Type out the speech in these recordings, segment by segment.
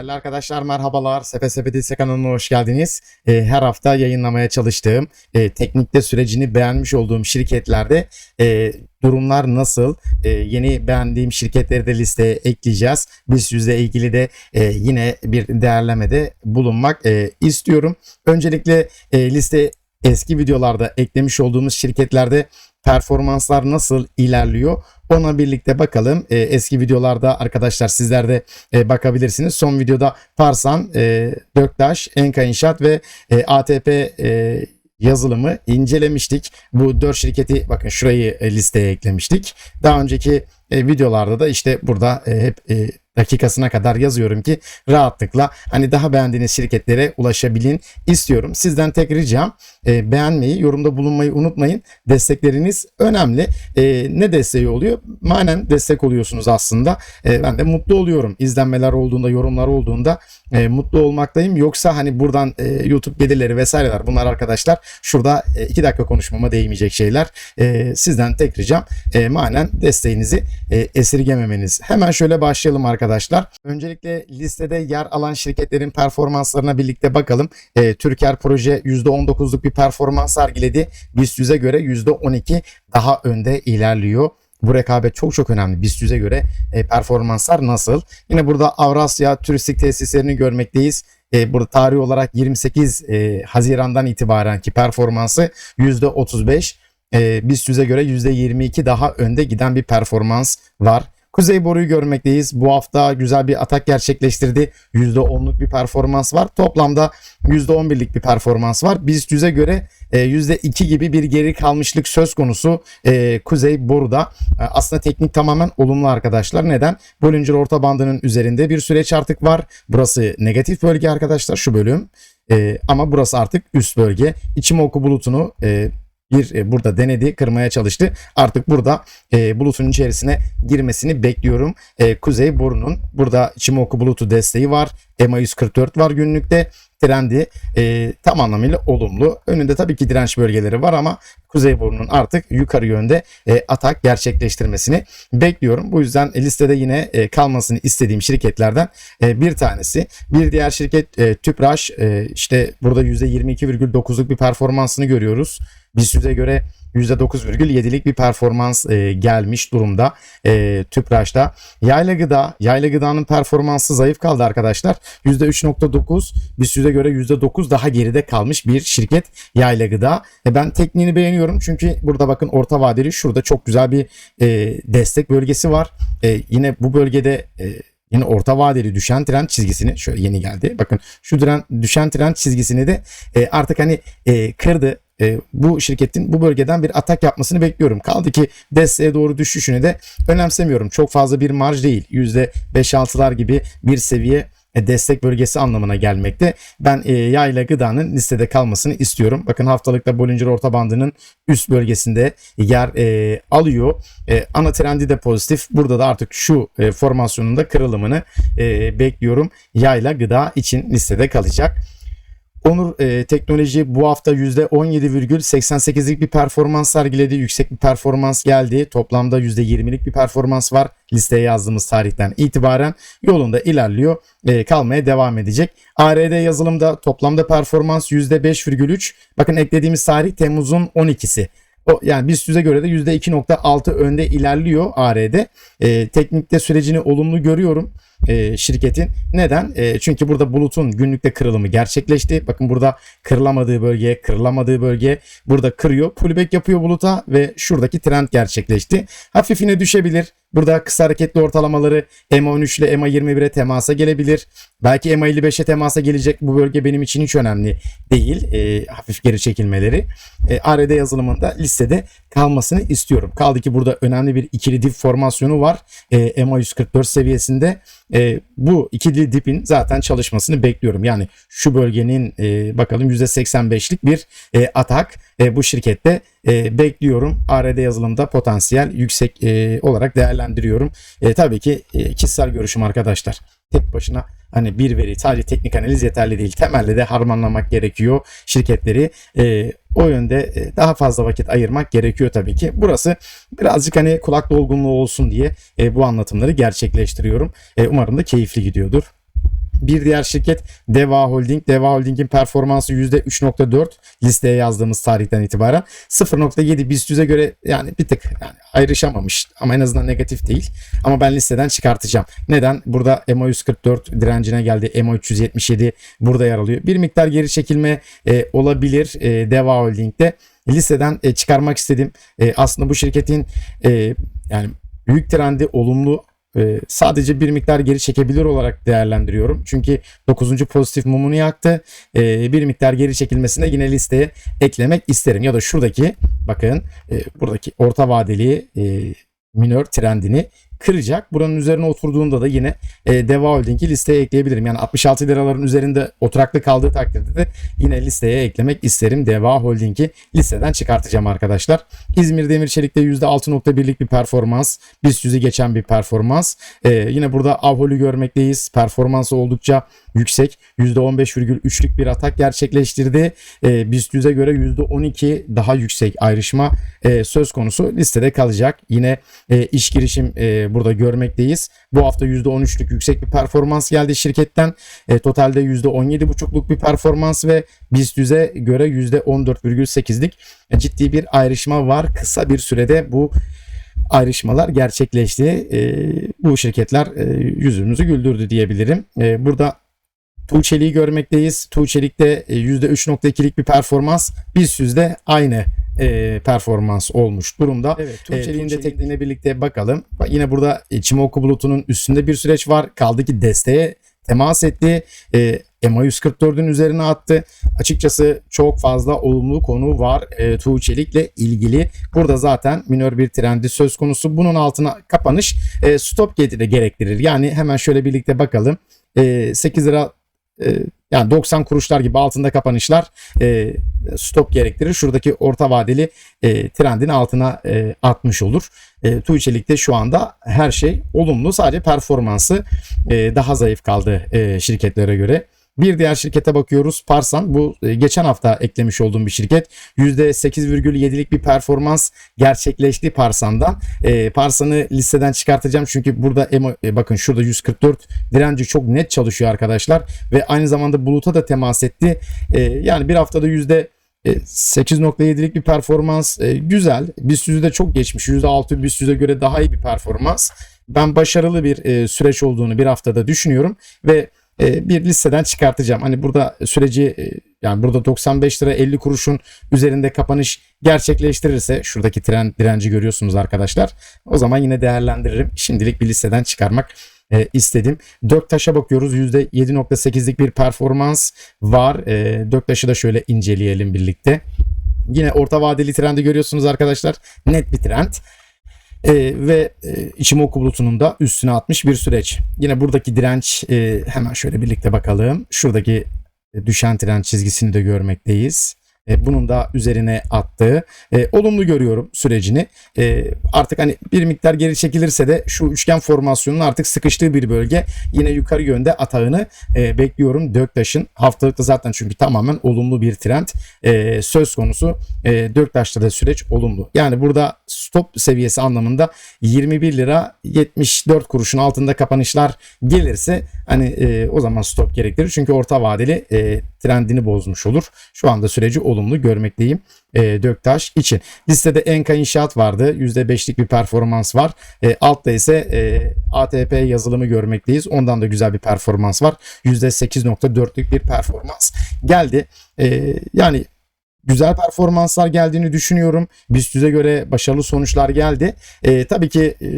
Değerli arkadaşlar merhabalar. Sepetisi kanalına hoş geldiniz. Ee, her hafta yayınlamaya çalıştığım, e, teknikte sürecini beğenmiş olduğum şirketlerde e, durumlar nasıl? E, yeni beğendiğim şirketleri de listeye ekleyeceğiz. BIST yüzle ilgili de e, yine bir değerlemede bulunmak e, istiyorum. Öncelikle e, liste eski videolarda eklemiş olduğumuz şirketlerde performanslar nasıl ilerliyor ona birlikte bakalım. E, eski videolarda arkadaşlar sizler de e, bakabilirsiniz. Son videoda Parsan, e, Döktaş, Enka İnşaat ve e, ATP e, yazılımı incelemiştik. Bu dört şirketi bakın şurayı e, listeye eklemiştik. Daha önceki e, videolarda da işte burada e, hep e, dakikasına kadar yazıyorum ki rahatlıkla hani daha beğendiğiniz şirketlere ulaşabilin istiyorum. Sizden tek ricam e, beğenmeyi, yorumda bulunmayı unutmayın. Destekleriniz önemli. E, ne desteği oluyor? Manen destek oluyorsunuz aslında. E, ben de mutlu oluyorum. İzlenmeler olduğunda, yorumlar olduğunda e, mutlu olmaktayım. Yoksa hani buradan e, YouTube gelirleri vesaireler bunlar arkadaşlar şurada 2 e, dakika konuşmama değmeyecek şeyler. E, sizden tek ricam e, manen desteğinizi e, esirgememeniz. Hemen şöyle başlayalım arkadaşlar. Öncelikle listede yer alan şirketlerin performanslarına birlikte bakalım. E, Türker proje %19'luk bir performans sergiledi. BIST 100'e göre %12 daha önde ilerliyor. Bu rekabet çok çok önemli. BIST 100'e göre e, performanslar nasıl? Yine burada Avrasya turistik tesislerini görmekteyiz. E, burada tarih olarak 28 e, Haziran'dan itibaren ki performansı %35 e, BIST 100'e göre %22 daha önde giden bir performans var. Kuzey Boru'yu görmekteyiz. Bu hafta güzel bir atak gerçekleştirdi. %10'luk bir performans var. Toplamda %11'lik bir performans var. BIST 100'e göre %2 e, gibi bir geri kalmışlık söz konusu e, Kuzey Boru'da. E, aslında teknik tamamen olumlu arkadaşlar. Neden? Bollinger orta bandının üzerinde bir süreç artık var. Burası negatif bölge arkadaşlar şu bölüm. ama burası artık üst bölge. İçimoku bulutunu bir e, burada denedi, kırmaya çalıştı. Artık burada e, bulutun içerisine girmesini bekliyorum. E, Kuzey Boru'nun burada Chimoku bulutu desteği var. EMA 144 var günlükte. Trendi e, tam anlamıyla olumlu. Önünde tabii ki direnç bölgeleri var ama Kuzey Boru'nun artık yukarı yönde e, atak gerçekleştirmesini bekliyorum. Bu yüzden listede yine e, kalmasını istediğim şirketlerden e, bir tanesi. Bir diğer şirket e, Tüpraş. E, işte burada %22,9'luk bir performansını görüyoruz. BIST'e göre %9,7'lik bir performans e, gelmiş durumda e, Tüpraş'ta. Yayla Gıda, Yayla Gıda'nın performansı zayıf kaldı arkadaşlar. %3,9 BIST'e göre %9 daha geride kalmış bir şirket Yayla Gıda. E, ben tekniğini beğeniyorum çünkü burada bakın orta vadeli şurada çok güzel bir e, destek bölgesi var. E, yine bu bölgede e, Yine orta vadeli düşen trend çizgisini şöyle yeni geldi. Bakın şu trend, düşen trend çizgisini de e, artık hani e, kırdı e, bu şirketin bu bölgeden bir atak yapmasını bekliyorum. Kaldı ki desteğe doğru düşüşünü de önemsemiyorum. Çok fazla bir marj değil. %5-6'lar gibi bir seviye e, destek bölgesi anlamına gelmekte. Ben e, yağ ile gıdanın listede kalmasını istiyorum. Bakın haftalıkta Bollinger orta bandının üst bölgesinde yer e, alıyor. E, ana trendi de pozitif. Burada da artık şu e, formasyonun da kırılımını e, bekliyorum. Yağ ile gıda için listede kalacak. Onur e, Teknoloji bu hafta %17,88'lik bir performans sergiledi. Yüksek bir performans geldi. Toplamda %20'lik bir performans var. Listeye yazdığımız tarihten itibaren yolunda ilerliyor. E, kalmaya devam edecek. ARD yazılımda toplamda performans %5,3. Bakın eklediğimiz tarih Temmuz'un 12'si. O, yani BIST 100'e göre de %2.6 önde ilerliyor ARD. E, teknikte sürecini olumlu görüyorum e, şirketin. Neden? E, çünkü burada bulutun günlükte kırılımı gerçekleşti. Bakın burada kırılamadığı bölge, kırılamadığı bölge burada kırıyor. Pullback yapıyor buluta ve şuradaki trend gerçekleşti. Hafifine düşebilir. Burada kısa hareketli ortalamaları EMA 13 ile EMA 21'e temasa gelebilir. Belki EMA 55'e temasa gelecek. Bu bölge benim için hiç önemli değil. E, hafif geri çekilmeleri. E, ARD yazılımında listede kalmasını istiyorum. Kaldı ki burada önemli bir ikili dip formasyonu var. E, EMA 144 seviyesinde. E, bu ikili dipin zaten çalışmasını bekliyorum. Yani şu bölgenin e, bakalım %85'lik bir e, atak e, bu şirkette e, bekliyorum. ARD yazılımda potansiyel yüksek e, olarak değerlendiriyorum. E, tabii ki e, kişisel görüşüm arkadaşlar. Tek başına hani bir veri sadece teknik analiz yeterli değil. Temelde de harmanlamak gerekiyor şirketleri. E, o yönde e, daha fazla vakit ayırmak gerekiyor tabii ki. Burası birazcık hani kulak dolgunluğu olsun diye e, bu anlatımları gerçekleştiriyorum. E, umarım da keyifli gidiyordur. Bir diğer şirket Deva Holding. Deva Holding'in performansı %3.4 listeye yazdığımız tarihten itibaren 0.7 BIST 100'e göre yani bir tık yani ayrışamamış ama en azından negatif değil. Ama ben listeden çıkartacağım. Neden? Burada MO 144 direncine geldi. MO 377 burada yer alıyor. Bir miktar geri çekilme e, olabilir e, Deva Holding'de. Listeden e, çıkarmak istedim. E, aslında bu şirketin e, yani büyük trendi olumlu e, sadece bir miktar geri çekebilir olarak değerlendiriyorum. Çünkü 9. pozitif mumunu yaktı. E, bir miktar geri çekilmesine yine listeye eklemek isterim. Ya da şuradaki bakın e, buradaki orta vadeli e, minör trendini kıracak. Buranın üzerine oturduğunda da yine e, Deva Holding'i listeye ekleyebilirim. Yani 66 liraların üzerinde oturaklı kaldığı takdirde de yine listeye eklemek isterim. Deva Holding'i listeden çıkartacağım arkadaşlar. İzmir Demir Çelik'te %6.1'lik bir performans. BIST 100'ü geçen bir performans. E, yine burada Avhol'ü görmekteyiz. Performansı oldukça yüksek. %15,3'lük bir atak gerçekleştirdi. E, BIST 100'e göre %12 daha yüksek ayrışma e, söz konusu listede kalacak. Yine e, iş girişim e, burada görmekteyiz. Bu hafta %13'lük yüksek bir performans geldi şirketten. E, totalde %17,5'luk bir performans ve BIST 100'e göre %14,8'lik ciddi bir ayrışma var. Kısa bir sürede bu ayrışmalar gerçekleşti. E, bu şirketler e, yüzümüzü güldürdü diyebilirim. E, burada Tuğçelik'i görmekteyiz. Tuğçelik'te %3.2'lik bir performans. BIST 100'de aynı e, performans olmuş durumda. Evet, Tuğçelik'in e, de tekniğine birlikte bakalım. Bak, yine burada e, Çimoku bulutunun üstünde bir süreç var. Kaldı ki desteğe temas etti. E, EMA 144'ün üzerine attı. Açıkçası çok fazla olumlu konu var e, Tuğçelik'le ilgili. Burada zaten minör bir trendi söz konusu. Bunun altına kapanış e, stop getiri gerektirir. Yani hemen şöyle birlikte bakalım. E, 8 lira yani 90 kuruşlar gibi altında kapanışlar e, stop gerektirir. Şuradaki orta vadeli e, trendin altına e, atmış olur. E, Tuğçelik'te şu anda her şey olumlu. Sadece performansı e, daha zayıf kaldı e, şirketlere göre. Bir diğer şirkete bakıyoruz. Parsan bu e, geçen hafta eklemiş olduğum bir şirket. %8,7'lik bir performans gerçekleşti Parsan'dan. E, Parsan'ı listeden çıkartacağım çünkü burada e, bakın şurada 144 direnci çok net çalışıyor arkadaşlar ve aynı zamanda buluta da temas etti. E, yani bir haftada yüzde 8.7'lik bir performans e, güzel. BIST de çok geçmiş. %6 BIST göre daha iyi bir performans. Ben başarılı bir e, süreç olduğunu bir haftada düşünüyorum ve e, bir listeden çıkartacağım. Hani burada süreci e, yani burada 95 lira 50 kuruşun üzerinde kapanış gerçekleştirirse şuradaki tren direnci görüyorsunuz arkadaşlar. O zaman yine değerlendiririm. Şimdilik bir listeden çıkarmak e, istedim. Döktaş'a bakıyoruz. %7.8'lik bir performans var. E, Döktaş'ı da şöyle inceleyelim birlikte. Yine orta vadeli trendi görüyorsunuz arkadaşlar. Net bir trend. E, ve e, Ichimoku bulutunun da üstüne atmış bir süreç. Yine buradaki direnç e, hemen şöyle birlikte bakalım. Şuradaki düşen trend çizgisini de görmekteyiz. E, bunun da üzerine attığı e, olumlu görüyorum sürecini. E, artık hani bir miktar geri çekilirse de şu üçgen formasyonun artık sıkıştığı bir bölge yine yukarı yönde atağını e, bekliyorum. Döktaş'ın haftalıkta zaten çünkü tamamen olumlu bir trend e, söz konusu. E, Döktaş'ta da süreç olumlu. Yani burada stop seviyesi anlamında 21 lira 74 kuruşun altında kapanışlar gelirse hani e, o zaman stop gerektirir. Çünkü orta vadeli e, trendini bozmuş olur. Şu anda süreci olumlu görmekteyim e, Döktaş için. Listede Enka İnşaat vardı. %5'lik bir performans var. E, altta ise e, ATP yazılımı görmekteyiz. Ondan da güzel bir performans var. %8.4'lük bir performans geldi. E, yani güzel performanslar geldiğini düşünüyorum. BIST göre başarılı sonuçlar geldi. E, tabii ki e,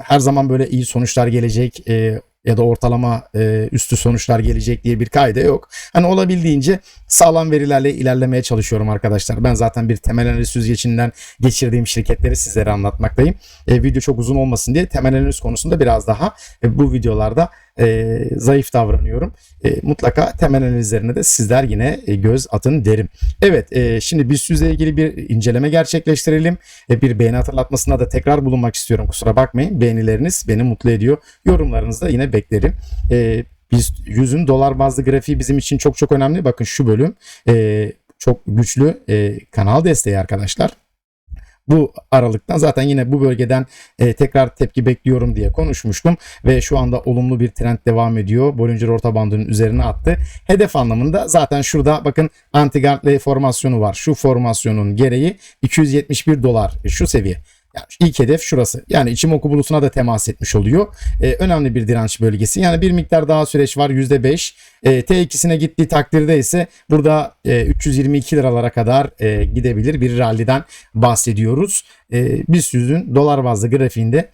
her zaman böyle iyi sonuçlar gelecek. E, ya da ortalama e, üstü sonuçlar gelecek diye bir kaide yok. Hani olabildiğince sağlam verilerle ilerlemeye çalışıyorum arkadaşlar. Ben zaten bir temel analiz süzgecinden geçirdiğim şirketleri sizlere anlatmaktayım. E, video çok uzun olmasın diye temel analiz konusunda biraz daha e, bu videolarda e, zayıf davranıyorum. E, mutlaka temel analizlerine de sizler yine e, göz atın derim. Evet e, şimdi BIST ile ilgili bir inceleme gerçekleştirelim. E, bir beğeni hatırlatmasına da tekrar bulunmak istiyorum. Kusura bakmayın. Beğenileriniz beni mutlu ediyor. Yorumlarınızı da yine beklerim. E, biz yüzün dolar bazlı grafiği bizim için çok çok önemli. Bakın şu bölüm e, çok güçlü e, kanal desteği arkadaşlar. Bu aralıktan zaten yine bu bölgeden e, tekrar tepki bekliyorum diye konuşmuştum ve şu anda olumlu bir trend devam ediyor. Bollinger orta bandının üzerine attı. Hedef anlamında zaten şurada bakın anti formasyonu var. Şu formasyonun gereği 271 dolar şu seviye. Yani ilk hedef şurası. Yani içim oku bulutuna da temas etmiş oluyor. Ee, önemli bir direnç bölgesi. Yani bir miktar daha süreç var %5. Ee, T2'sine gittiği takdirde ise burada e, 322 liralara kadar e, gidebilir bir ralliden bahsediyoruz. E, BIST 100'ün dolar bazlı grafiğinde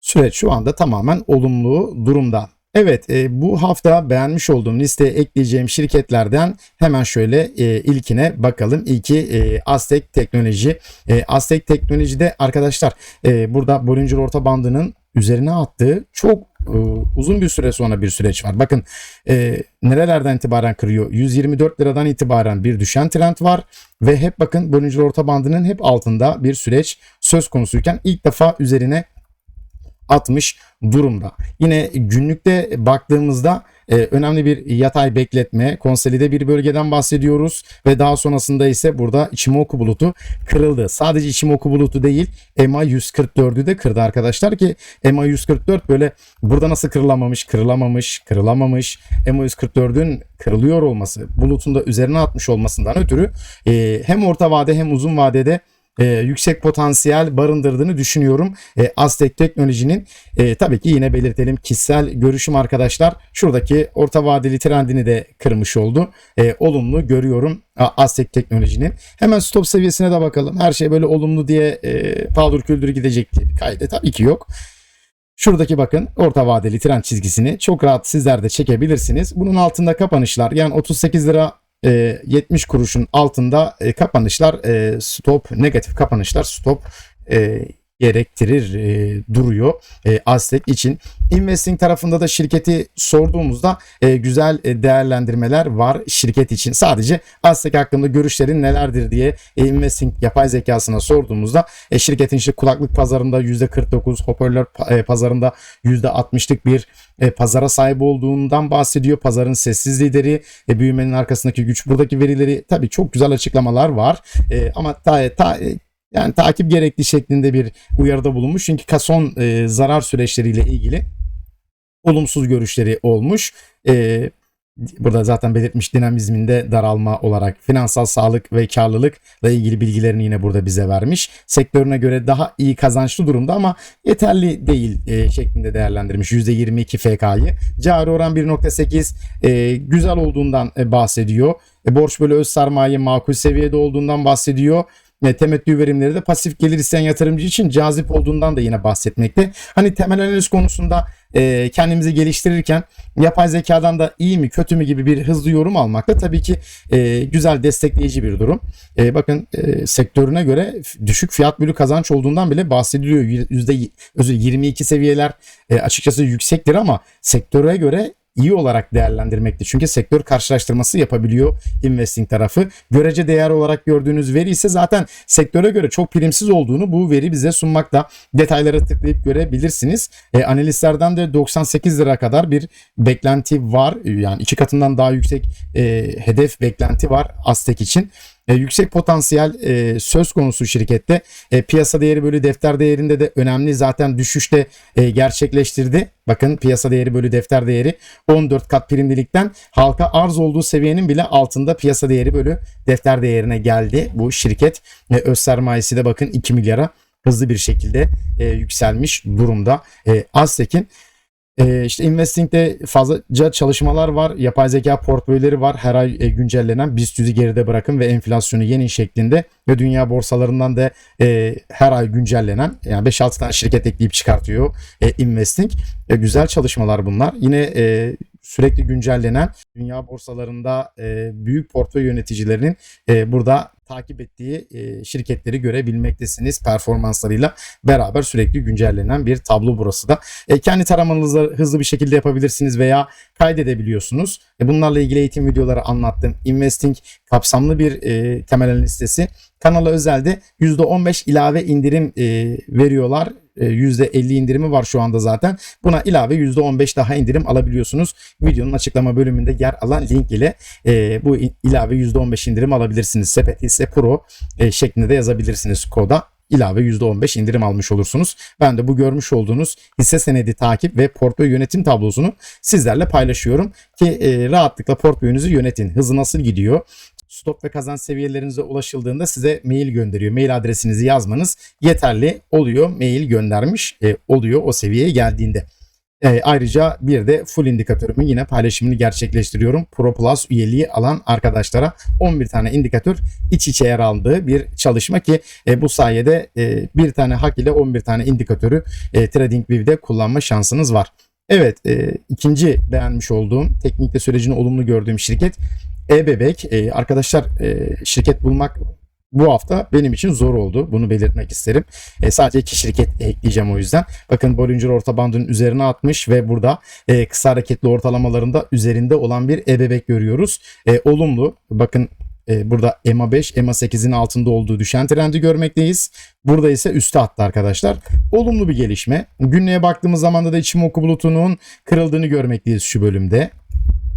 süreç şu anda tamamen olumlu durumda. Evet e, bu hafta beğenmiş olduğum listeye ekleyeceğim şirketlerden hemen şöyle e, ilkine bakalım. İlki e, Aztek Teknoloji. E, Aztek Teknoloji'de arkadaşlar e, burada Bollinger Orta Bandı'nın üzerine attığı çok e, uzun bir süre sonra bir süreç var. Bakın e, nerelerden itibaren kırıyor? 124 liradan itibaren bir düşen trend var ve hep bakın Bollinger Orta Bandı'nın hep altında bir süreç söz konusuyken ilk defa üzerine atmış durumda. Yine günlükte baktığımızda e, önemli bir yatay bekletme, konsolide bir bölgeden bahsediyoruz ve daha sonrasında ise burada Ichimoku bulutu kırıldı. Sadece Ichimoku bulutu değil, EMA 144'ü de kırdı arkadaşlar ki EMA 144 böyle burada nasıl kırılamamış, kırılamamış, kırılamamış. EMA 144'ün kırılıyor olması, bulutun da üzerine atmış olmasından ötürü e, hem orta vade hem uzun vadede e, yüksek potansiyel barındırdığını düşünüyorum. E, Aztek Teknoloji'nin e, tabii ki yine belirtelim kişisel görüşüm arkadaşlar. Şuradaki orta vadeli trendini de kırmış oldu. E, olumlu görüyorum Aztek Teknoloji'nin. Hemen stop seviyesine de bakalım. Her şey böyle olumlu diye e, paldır küldür gidecek diye bir kaydı tabii ki yok. Şuradaki bakın orta vadeli trend çizgisini çok rahat sizler de çekebilirsiniz. Bunun altında kapanışlar yani 38 lira 70 kuruşun altında e, kapanışlar e, stop negatif kapanışlar stop e, gerektirir e, duruyor e, Aztek için. Investing tarafında da şirketi sorduğumuzda e, güzel e, değerlendirmeler var şirket için. Sadece Aztek hakkında görüşlerin nelerdir diye e, Investing yapay zekasına sorduğumuzda e, şirketin işte kulaklık pazarında %49, hoparlör e, pazarında %60'lık bir e, pazara sahip olduğundan bahsediyor. Pazarın sessiz lideri, e, büyümenin arkasındaki güç. Buradaki verileri tabii çok güzel açıklamalar var. E, ama ta, ta, yani takip gerekli şeklinde bir uyarıda bulunmuş. Çünkü kason e, zarar süreçleriyle ilgili olumsuz görüşleri olmuş. E, burada zaten belirtmiş dinamizminde daralma olarak finansal sağlık ve karlılıkla ilgili bilgilerini yine burada bize vermiş. Sektörüne göre daha iyi kazançlı durumda ama yeterli değil e, şeklinde değerlendirmiş %22 FK'yı. Cari oran 1.8 e, güzel olduğundan e, bahsediyor. E, borç bölü öz sermaye makul seviyede olduğundan bahsediyor e, temettü verimleri de pasif gelir isteyen yatırımcı için cazip olduğundan da yine bahsetmekte. Hani temel analiz konusunda e, kendimizi geliştirirken yapay zekadan da iyi mi kötü mü gibi bir hızlı yorum almak da tabii ki e, güzel destekleyici bir durum. E, bakın e, sektörüne göre düşük fiyat bölü kazanç olduğundan bile bahsediliyor. Yüzde özür 22 seviyeler e, açıkçası yüksektir ama sektöre göre iyi olarak değerlendirmekte. Çünkü sektör karşılaştırması yapabiliyor investing tarafı. Görece değer olarak gördüğünüz veri ise zaten sektöre göre çok primsiz olduğunu bu veri bize sunmakta. Detaylara tıklayıp görebilirsiniz. E, analistlerden de 98 lira kadar bir beklenti var. Yani iki katından daha yüksek e, hedef beklenti var Aztek için. E, yüksek potansiyel e, söz konusu şirkette. E, piyasa değeri bölü defter değerinde de önemli zaten düşüşte e, gerçekleştirdi. Bakın piyasa değeri bölü defter değeri 14 kat primlilikten halka arz olduğu seviyenin bile altında piyasa değeri bölü defter değerine geldi bu şirket. E, öz sermayesi de bakın 2 milyara hızlı bir şekilde e, yükselmiş durumda. E, Aztek'in ee, işte Investing'de fazlaca çalışmalar var. Yapay zeka portföyleri var. Her ay e, güncellenen BIST 100'ü geride bırakın ve enflasyonu yeni şeklinde ve dünya borsalarından da e, her ay güncellenen yani 5-6 tane şirket ekleyip çıkartıyor e, Investing. E, güzel çalışmalar bunlar. Yine e, sürekli güncellenen dünya borsalarında e, büyük portföy yöneticilerinin e, burada takip ettiği e, şirketleri görebilmektesiniz performanslarıyla beraber sürekli güncellenen bir tablo burası da. E, kendi taramanızı hızlı bir şekilde yapabilirsiniz veya kaydedebiliyorsunuz. E, bunlarla ilgili eğitim videoları anlattım. Investing kapsamlı bir e, temel listesi. Kanala özelde %15 ilave indirim e, veriyorlar. %50 e, indirimi var şu anda zaten. Buna ilave %15 daha indirim alabiliyorsunuz. Videonun açıklama bölümünde yer alan link ile e, bu ilave %15 indirim alabilirsiniz. Sepet ise Pro e, şeklinde de yazabilirsiniz koda. ilave %15 indirim almış olursunuz. Ben de bu görmüş olduğunuz hisse senedi takip ve portföy yönetim tablosunu sizlerle paylaşıyorum ki e, rahatlıkla portföyünüzü yönetin. Hızı nasıl gidiyor? Stop ve kazanç seviyelerinize ulaşıldığında size mail gönderiyor. Mail adresinizi yazmanız yeterli oluyor. Mail göndermiş e, oluyor o seviyeye geldiğinde. E, ayrıca bir de full indikatörümün yine paylaşımını gerçekleştiriyorum. Pro Plus üyeliği alan arkadaşlara 11 tane indikatör iç içe yer aldığı bir çalışma ki e, bu sayede e, bir tane hak ile 11 tane indikatörü e, TradingView'de kullanma şansınız var. Evet e, ikinci beğenmiş olduğum teknikte sürecini olumlu gördüğüm şirket e-Bebek. E, arkadaşlar e, şirket bulmak bu hafta benim için zor oldu. Bunu belirtmek isterim. E, sadece iki şirket ekleyeceğim o yüzden. Bakın Bollinger orta bandının üzerine atmış ve burada e, kısa hareketli ortalamalarında üzerinde olan bir e-bebek görüyoruz. E, olumlu. Bakın e, burada EMA 5, EMA 8'in altında olduğu düşen trendi görmekteyiz. Burada ise üste attı arkadaşlar. Olumlu bir gelişme. Günlüğe baktığımız zaman da Ichimoku bulutunun kırıldığını görmekteyiz şu bölümde.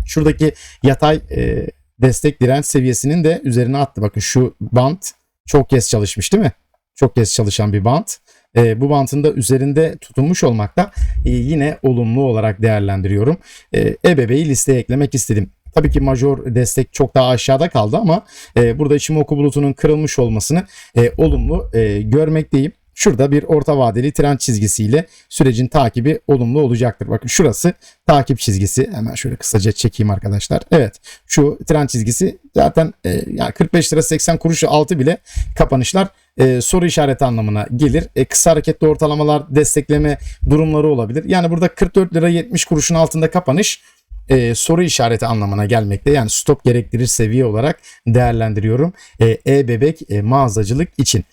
Şuradaki yatay e, destek direnç seviyesinin de üzerine attı. Bakın şu bant çok kez çalışmış değil mi? Çok kez çalışan bir bant. E, bu bantın da üzerinde tutunmuş olmakta e, yine olumlu olarak değerlendiriyorum. E, EBB'yi listeye eklemek istedim. Tabii ki major destek çok daha aşağıda kaldı ama e, burada Ichimoku bulutunun kırılmış olmasını e, olumlu e, görmekteyim. Şurada bir orta vadeli trend çizgisiyle sürecin takibi olumlu olacaktır. Bakın şurası takip çizgisi. Hemen şöyle kısaca çekeyim arkadaşlar. Evet şu trend çizgisi zaten e, yani 45 lira 80 kuruş altı bile kapanışlar e, soru işareti anlamına gelir. E, kısa hareketli ortalamalar destekleme durumları olabilir. Yani burada 44 lira 70 kuruşun altında kapanış e, soru işareti anlamına gelmekte. Yani stop gerektirir seviye olarak değerlendiriyorum. E, E-bebek e, mağazacılık için.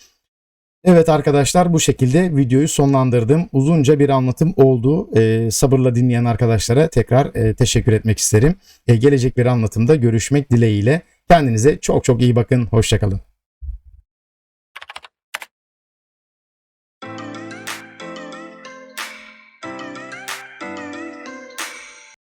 Evet arkadaşlar bu şekilde videoyu sonlandırdım. Uzunca bir anlatım oldu. E, sabırla dinleyen arkadaşlara tekrar e, teşekkür etmek isterim. E, gelecek bir anlatımda görüşmek dileğiyle. Kendinize çok çok iyi bakın. Hoşçakalın.